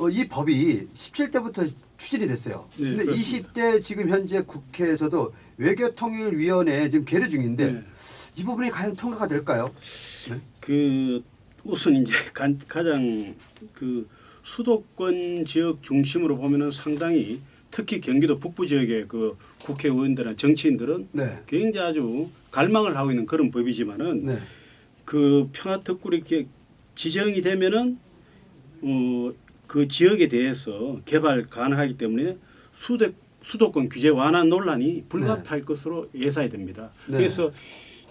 어, 이 법이 17대부터 추진이 됐어요. 네, 근데 그렇습니다. 20대 지금 현재 국회에서도 외교통일위원회 지금 계류 중인데 네. 이 부분이 과연 통과가 될까요? 그 우선 이제 간- 가장 그 수도권 지역 중심으로 보면은 상당히 특히 경기도 북부 지역의 그 국회의원들이나 정치인들은 네. 굉장히 아주 갈망을 하고 있는 그런 법이지만은 네. 그 평화특구로 이렇게 지정이 되면은 어 그 지역에 대해서 개발 가능하기 때문에 수도 수도권 규제 완화 논란이 불가피할 것으로 예상이 됩니다. 네. 그래서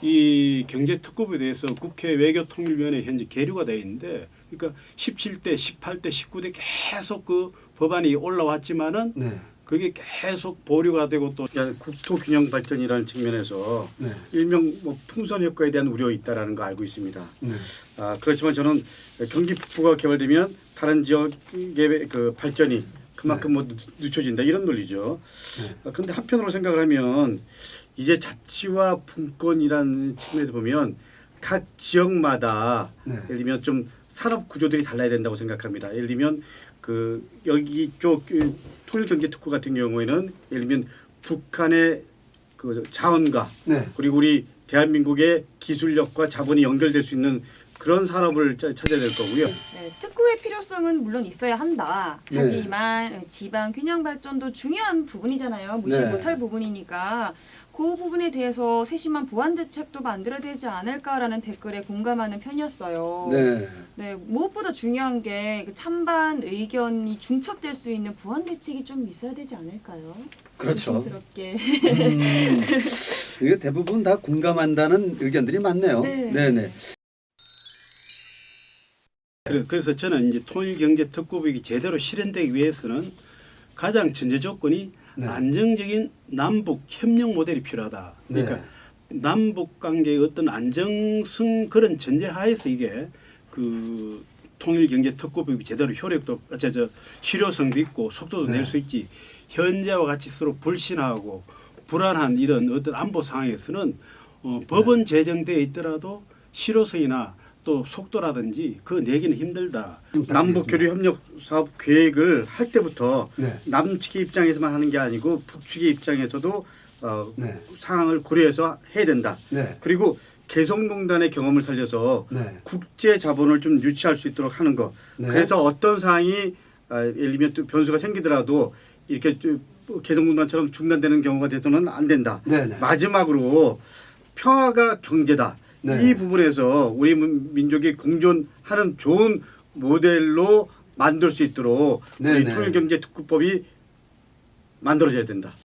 이 경제특급에 대해서 국회 외교통일위원회 현재 계류가 되어 있는데 그러니까 17대, 18대, 19대 계속 그 법안이 올라왔지만은 네. 그게 계속 보류가 되고 또 국토 균형 발전이라는 측면에서 네. 일명 뭐 풍선 효과에 대한 우려 있다라는 거 알고 있습니다. 네. 아, 그렇지만 저는 경기 북부가 개발되면 다른 지역의 그 발전이 그만큼 뭐 늦- 늦춰진다 이런 논리죠. 네. 아, 그런데 한편으로 생각을 하면 이제 자치와 분권이라는 측면에서 보면 각 지역마다 네. 예를 들면 좀 산업 구조들이 달라야 된다고 생각합니다. 예를 들면 그 여기 쪽 그, 통일경제 특구 같은 경우에는 예를 들면 북한의 그 자원과 네. 그리고 우리 대한민국의 기술력과 자본이 연결될 수 있는 그런 산업을 짜- 될 거고요. 네, 특구의 필요성은 물론 있어야 한다. 네. 하지만 지방 균형 발전도 중요한 부분이잖아요. 무시 네. 못할 부분이니까 그 부분에 대해서 세심한 보완 대책도 만들어야 되지 않을까라는 댓글에 공감하는 편이었어요. 네. 네, 무엇보다 중요한 게그 찬반 의견이 중첩될 수 있는 보완 대책이 좀 있어야 되지 않을까요? 그렇죠. 조심스럽게. 음, 이게 대부분 다 공감한다는 의견들이 많네요. 네. 네 네. 그래- 그래서 저는 이제 통일경제특구법이 제대로 실현되기 위해서는 가장 전제 조건이 네. 안정적인 남북 협력 모델이 필요하다. 그러니까 네. 남북 관계의 어떤 안정성 그런 전제 하에서 이게 그 통일 경제 특구법이 제대로 효력도 저, 저 실효성도 있고 속도도 네. 낼수 있지. 현재와 같이 서로 불신하고 불안한 이런 어떤 안보 상황에서는 어, 법은 제정되어 있더라도 실효성이나 또 속도라든지 그 내기는 힘들다. 좀 남북. 교류 협력 사업 계획을 할 때부터 네. 남측의 입장에서만 하는 게 아니고 북측의 입장에서도 어, 네. 상황을 고려해서 해야 된다. 네. 그리고 개성공단의 경험을 살려서 네. 국제 자본을 좀 유치할 수 있도록 하는 거. 네. 그래서 어떤 사항이 아, 예를 들면 또 변수가 생기더라도 이렇게 좀 개성공단처럼 중단되는 경우가 돼서는 안 된다. 네네. 마지막으로 평화가 경제다. 네. 이 부분에서 우리 민- 민족이 공존하는 좋은 모델로 만들 수 있도록 네, 우리 네. 통일경제특구법이 만들어져야 된다.